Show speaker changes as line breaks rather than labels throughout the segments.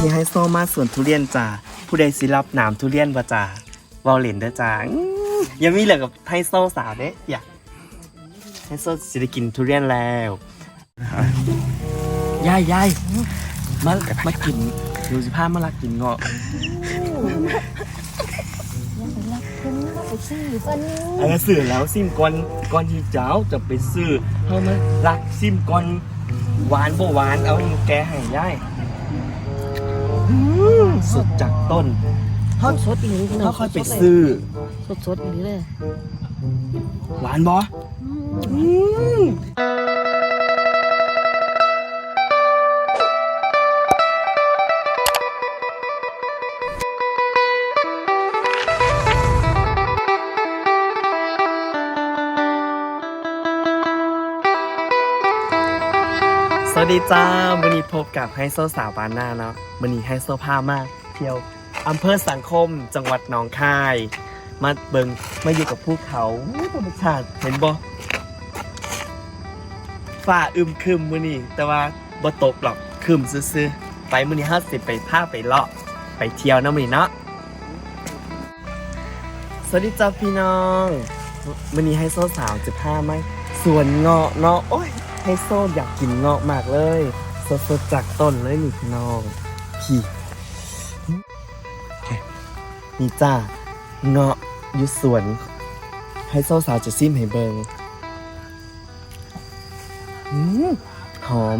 นี่ให้โซมาสวนทุเรียนจ้าผู้ใดสิรับหนามทุเรียนบ่จ้าวอลเลนเด้อจ้ายังมีเหลือกับไฮโซสาวเด้อยากไฮโซสิได้กินทุเรียนแล้วยายยายมามากินดูสิพามาลักกินเงาะ
ซื้อเพิ่น
อันนั้นสื่อแล้วซิมก่อนก่อนที่เจ้าจะไปซื้อเฮามาลักซิมก่อนหวานบ่หวานเอาแกให้ยายอื้อสดจากต้น
ฮอดสดอีหลีพี่น้
เขาค่อยไปซื้อ
สดสดๆอีหลีเลย
หวานบ่
อืม
ดีจ้าวันนี้พบกับไฮโซสาวบานหน้าเนาะวันนี้ไฮโซพามาก เที่ยวอำเภอสังคมจังหวัดหนองคาย มาเบิงมาอยู่กับภูเขาธรรมชาติเห็นบ่ฝ่าอึมครึมมื้อนี้แต่ว่าบ่ตกหรอกครึมซื่อๆไปมื้อนี้50ไปพาไปเลาะไปเที่ยวนะมื้อนี้เนาะสวัสดีจ้าพี่น้องมื้อนี้ไฮโซสาวจะพามาสวนเงาะเนาะโอ้ย ไฮโซอยากกินเงาะมากเลยสดๆจากต้นเลยนี่พี่น้องพี่นี่จ้าเงาะยู่สวนไฮโซสาวจะซิมให้เบิงอหอม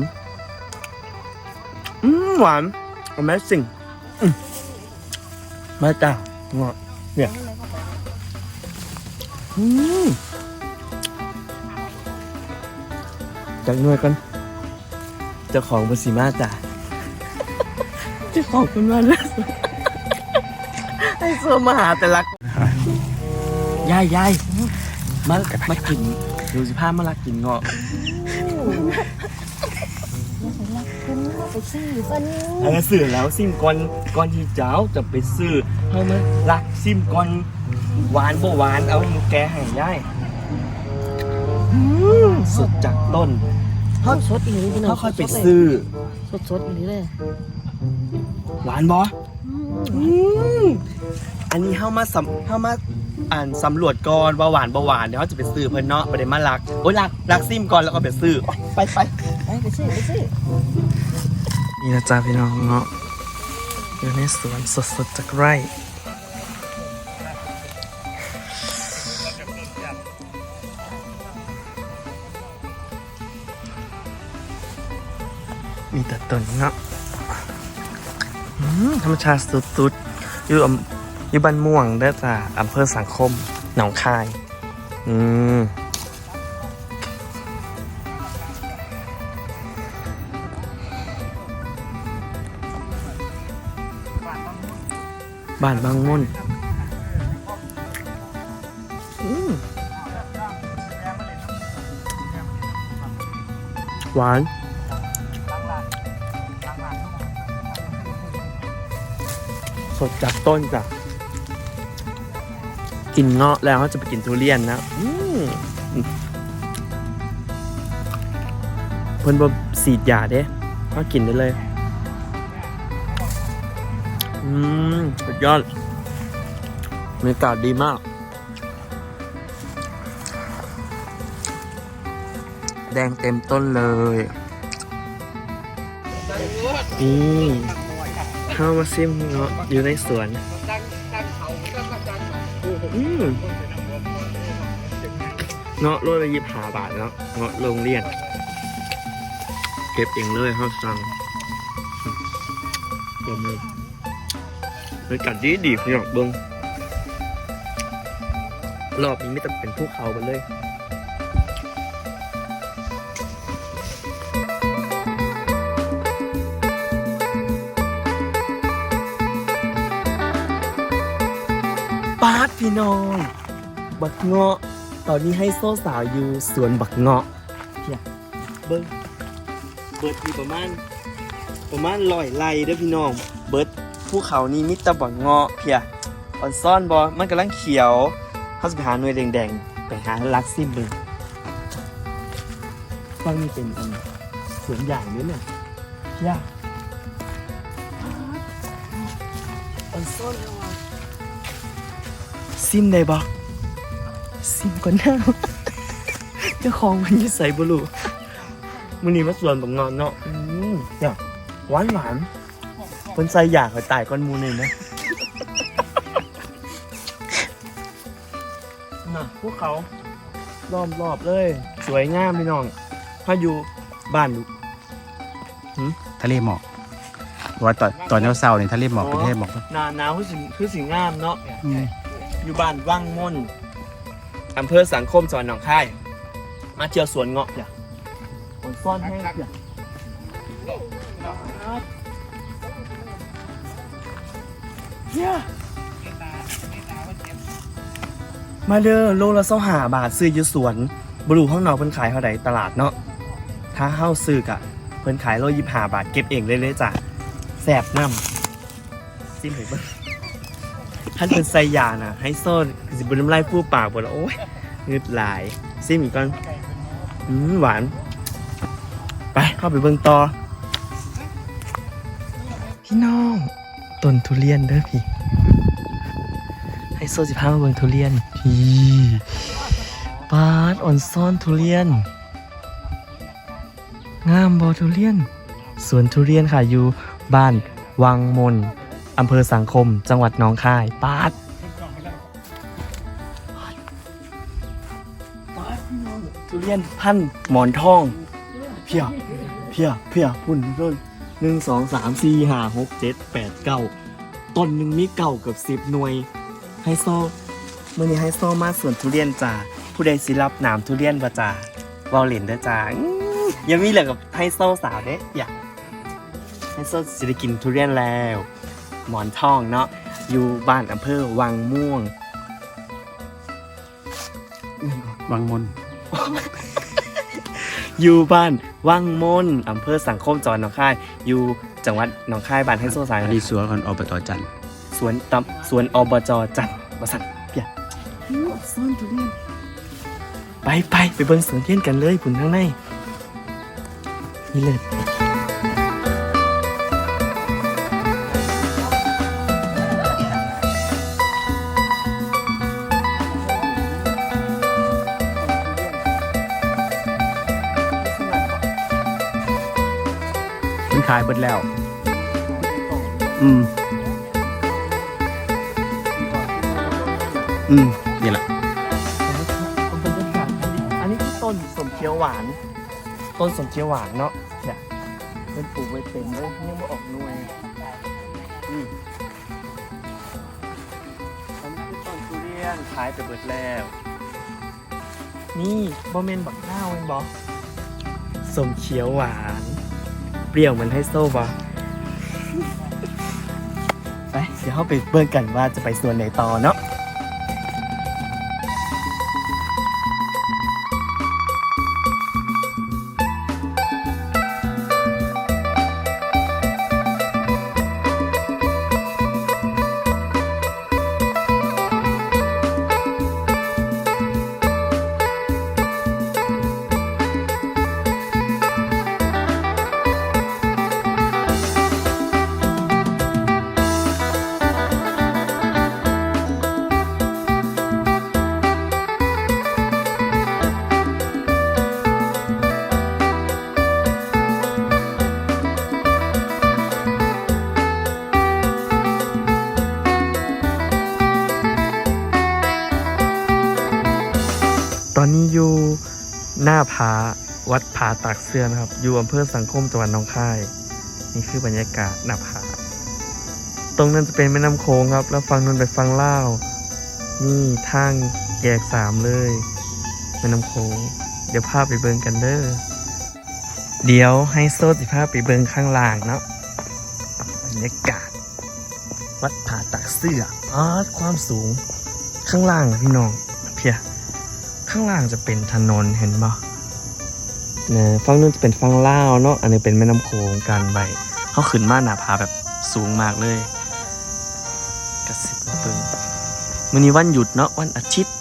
หวาน Amazing มมาจ้าเงาะเนี่ย อืม จากหน่วยกันเจ้าของบนสีมาจ้ะเจ้าของเป็นมาแล้วไอ้โซมาหาแต่ลักยายยายมามากินดูสิพามาลักกินเงาะ
ไปซื้อเพิ่น
อันนั้นสื่อแล้วซิมก่อนก่อนที่เจ้าจะไปซื้อเฮามาลักซิมก่อนหวานบ่หวานเอาแกให้ยายอื้อสดจากต้น
ฮอดสดอีหลีพี่น้อง
เขาค่อยไปซื้อ
สดสดๆอีหลีเลย
หวานบ่
อืม
อืมอันนี้เข้ามาสำเข้ามาอ่านสำรวจก่อนว่าหวานบ่หวานเดี๋ยวเขาจะไปซื้อเพิ่นเนาะประเด็นมาลักโอ้ยลักลักซิมก่อนแล้วก็ไปซื้อไปไป
ไปไปซื้อไปซื้อ
นี่นะจ๊ะพี่น้องเนาะอยู่ในสวนสดๆจากไร่ มีแต่ต้นเนาะธรรมชาติสุดๆอยู่ออยู่บ้านม่วงเด้จ้ะอำเภอสังคม หนองคาย อืมบ้านบางม่นอืมหวาน สดจากต้นจ้ะกินเงาะแล้วจะไปกินทุเรียนนะอืมเพิ่นบ่สีดยาเด้เขากินได้เลย อืมสุดยอดบรรยากาศดีมาก แดงเต็มต้นเลย อืม เข้ามาซิมเงาะอยู่ในสวน อืมเงาะโลละยี่สิบห้าบาทเนาะเงาะโรงเรียน เก็บเองเลยครับสั่งเก็บเลยบรรยากาศดีดีพี่น้องเบิ้งรอบนี้ไม่แต่เป็นภูเขาไปเลย ปาดพี่น้อง บักเงาะ ตอนนี้ให้โซ่สาวอยู่สวนบักเงาะเพียเบิ้งเบิดมีประมาณประมาณลอยไล่เด้อพี่น้อง เบิดภูเขานี่มิตรบักเงาะเพียอ่อนซ่อนบอมันกำลังเขียวเขาจะไปหาหน่วยแดงๆ ไปหาลักซิมเบึงปฟังนี่เป็นอันสวนอย่างนี้เนี่ยยากอันซ่อนแล้วอะ ซิมได้บ่ซิมก่อนหน้าเจ้าของมันอยิ่ใส่บลูมันนี่มาสวนตรงนอนเนาะอืมเนี่ยหวานหวานๆคนใส่อยากให้ตายก้อนหมูนี่นะน่ะพวกเขาล้อมรอบเลย สวยงามพี่น้องถ้าอยู่บ้านอยู่
ทะเลหมอกว่าตอนตอนเช้าๆนี่ทะเลหมอกเป็นทะเลหมอก
หนาหนาวคือสิคือสิงามเนาะ
อืม
อยู่บ้านว่างม่นอำเภอสังคมจังหวัดหนองคาย มาเที่ยวสวนเงาะเนี่ยผมซ่อนให้เนี่ยเนี่ยมาเด้อโลละเสาหาบาทซื้ออยู่สวนบรูห้องนอกเพิ่นขายเท่าใดตลาดเนาะถ้าเฮาซื้อกะเพิ่นขายโลยี่ห้าบาทเก็บเองเลยเลยจ้ะแสบน้ำซิมให้เบิ่ง ท่านเป็นไซยานะให้โซ่สิบนน้ำลายฟูปากหมดแล้วโอ้ยงึดหลายซิมอีกก่อนอืมหวาน ไปเข้าไปเบิ่งต่อ พี่น้องต้นทุเรียนเด้อพี่ ให้โซ่สิพามาเบิ่งทุเรียนพี่ปาดอ่อนซ่อนทุเรียน งามบอทุเรียนสวนทุเรียนค่ะอยู่บ้านวังมน อำเภอสังคม จังหวัดหนองคายปาดทุเรียนพันธ์หมอนทอง เพียเพียเพียพุ่นต้นหนึ่งสองสามสี่ห้าหกเจ็ดแปดเก้าต้นหนึ่งมีเก่าเกับสิบหน่วยไฮโซเมื่อนี้ไฮโซมาสวนทุเรียนจ่าผู้ใดสิรับหนามทุเรียนบ่จ่าวอลเลนเด้อจ่ายังมีเหลือกับไฮโซสาวเด้อยากไฮโซสิได้กินทุเรียนแล้ว หมอนทองเนาะอยู่บ้านอำเภอวังม่วง
วังมน
อยู่บ้านวังมนอำเภอสังคมจังหวัดหนองคาย อยู่จังหวัดหนองคายบ้านไฮโซสาย
อันนี้สวนของอบตจันทร์
สวนตำสวนอบจจันทร์บสันเปียซ่อนทุเรียนไปไปไปเบิ่งสวนเทียนกันเลยผุนข้างในนี่เลย
มันขายเบิดแล้ว อืม อืม นี่แหละ
บรรยากาศดีอันนี้คือต้นสมเขียวหวาน ต้นสมเขียวหวานเนาะเนี่ยเป็นปลูกไว้เต็มเลยยังไม่ออกหน่วยนี่อันนี้คือต้นทุเรียนขายไปเบิดแล้ว นี่บอเมนบักข้าวเองบอสมเขียวหวาน เปรี้ยวเหมือนไฮโซบะไปเดี๋ยวเข้าไปเบิ่งกันว่าจะไปส่วนไหนต่อเนาะ ตอนนี้อยู่หน้าผาวัดผาตากเสื้อนะครับ อยู่อำเภอสังคมจังหวัดหนองคาย นี่คือบรรยากาศหน้าผา ตรงนั้นจะเป็นแม่น้ำโค้งครับ แล้วฟังนนไปฟังเล่านี่ทางแยกสามเลยแม่น้ำโค้งเดี๋ยวพาพไปเบิงกันเด้อ เดี๋ยวให้โซสิพาพไปเบิงข้างล่างเนาะ บรรยากาศ วัดผาตากเสื้ออ๋อความสูงข้างล่างพี่น้องเพีย ข้างล่างจะเป็นถนนเห็นปะเนี่ยฝั่งนู้นจะเป็นฝั่งลาวเนาะอันนี้เป็นแม่น้ำโขงกันใบเขาขึ้นมาหนาผาแบบสูงมากเลยกระสิบเปิงวันนี้วันหยุดเนาะวันอาทิตย์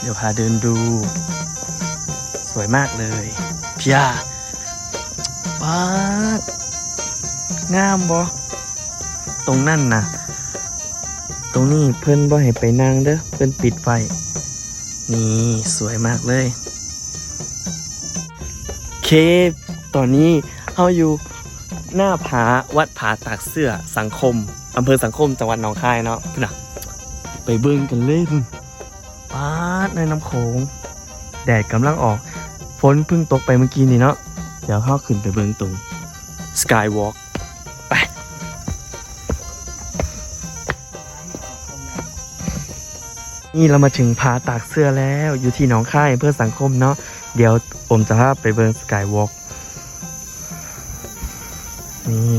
เดี๋ยวพาเดินดู สวยมากเลยพี่ยาป้างามบ่ตรงนั่นนะ ตรงนี้เพื่อนบ่ให้ไปนั่งเด้อเพื่อนปิดไฟนี่สวยมากเลยเคตอนนี้เราอยู่หน้าผาวัดผาตากเสื้อสังคมอำเภอสังคมจังหวัดหนองคายเนาะพุ่นะไปเบิ่งกันเล่นป้าดในน้ำโขงแดดกำลังออกฝนเพิ่งตกไปเมื่อกี้นี่เนาะเดี๋ยวเข้าขึ้นไปเบิ่งตรง Skywalk นี่เรามาถึงผาตากเสื้อแล้วอยู่ที่หนองค่ายเพื่อสังคมเนาะเดี๋ยวผมจะพาไปเบิ่ง Skywalk นี่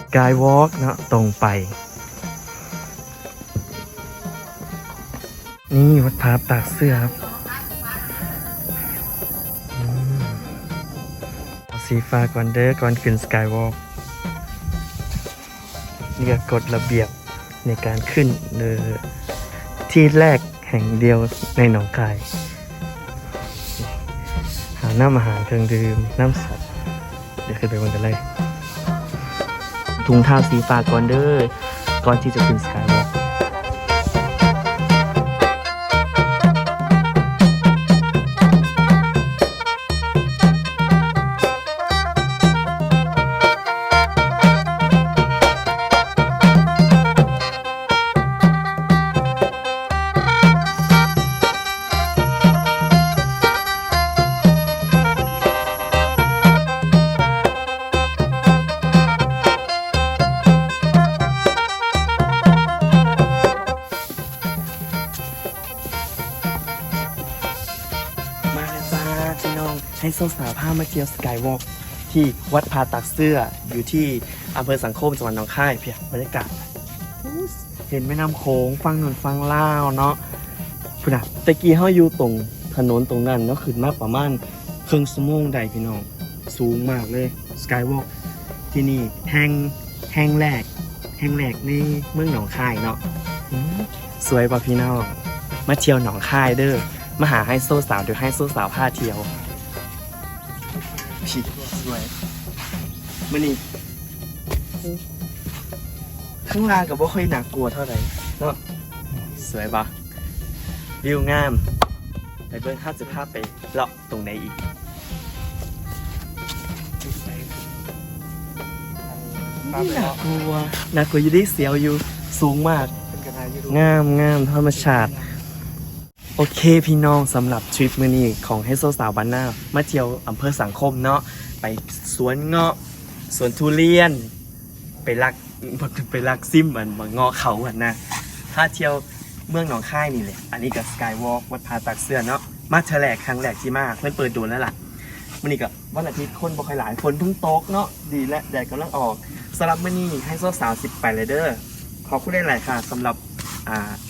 Skywalk เนาะตรงไป นี่วัดผาตากเสื้อครับสีฟ้าก่อนเด้อก่อนขึ้น Skywalk นี่ก็กฎระเบียบในการขึ้นเนอ ที่แรกแห่งเดียวในหนองคาย หาน้ำอาหารเครื่องดื่มน้ำสัตว์ เดี๋ยวขึ้นไปบนกันเลยถุงเท้าสีฟ้าก่อนเด้อก่อนที่จะขึ้นสกาย สาวพามาเที่ยวสกายวอล์กที่วัดพาตักเสื้ออยู่ที่อำเภอสังคมจังหวัดหนองคายเพียบรรยากาศเห็นแม่น้ำโขงฟังหนุนฟังเล่าวเนาะพุ่นอะตะกี้เฮาอยู่ตรงถนนตรงนั้นเนาะขึ้นมากประมาณครึ่งชั่วโมงได้พี่น้องสูงมากเลยสกายวอล์กที่นี่แห่งแห่งแรก แห่งแรกในเมืองหนองคายเนาะสวยป่ะพี่น้องมาเที่ยวหนองคายเด้อมาหาไฮโซสาวเดี๋ยวไฮโซสาวพาเที่ยว พี่สวยมื่อนี้ข้างล่างกับว่าค่อยหนักกลัวเท่าไหร่เนาะสวยปะวิวงามไปเบิ้งข้าจะพาไปเลาะตรงไหนอีกน่ากลัวน่ากลัวอยู่ได้เสียวอยู่สูงมากงามงามธรรมชาติ โอเคพี่น้องสำหรับทริปมื้อนี้ของเฮโซสาวบ้านนามาเที่ยวอำเภอสังคมเนาะไปสวนเงาะสวนทุเรียน ไปลักไปลักซิมมันมาเงาะเขาอะนะถ้าเที่ยวเมืองหนองคายนี่แหละอันนี้กับสกายวอล์กวัดพาตักเสื้อเนาะมาเฉลกครั้งแรกที่มาเพิ่นเปิดโดนแล้วล่ะมื้อนี้ก็วันอาทิตย์คนบ่ค่อยหลายคนเพิ่งตกเนาะดีและแดดกำลังออกสำหรับมื้อนี้ให้โซสาว10ไปเลยเด้อขอบคุณได้หลายค่ะสำหรับ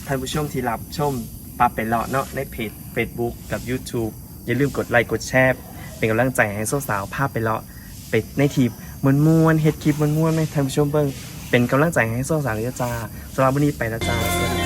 ท่านผู้ชมที่รับชม ปาไปเลาะเนาะในเพจ Facebook กับ YouTube อย่าลืมกดไลค์กดแชร์เป็นกำลังใจให้สาวๆภาพไปเลาะไปในทีมมวนมวนๆเฮ็ดคลิปมวนมวนๆให้ท่านผู้ชมเบิ่งเป็นกำลังใจให้สาวๆเลยจ้าสำหรับวันนี้ไปแล้วจ้าสวัสดีจ้า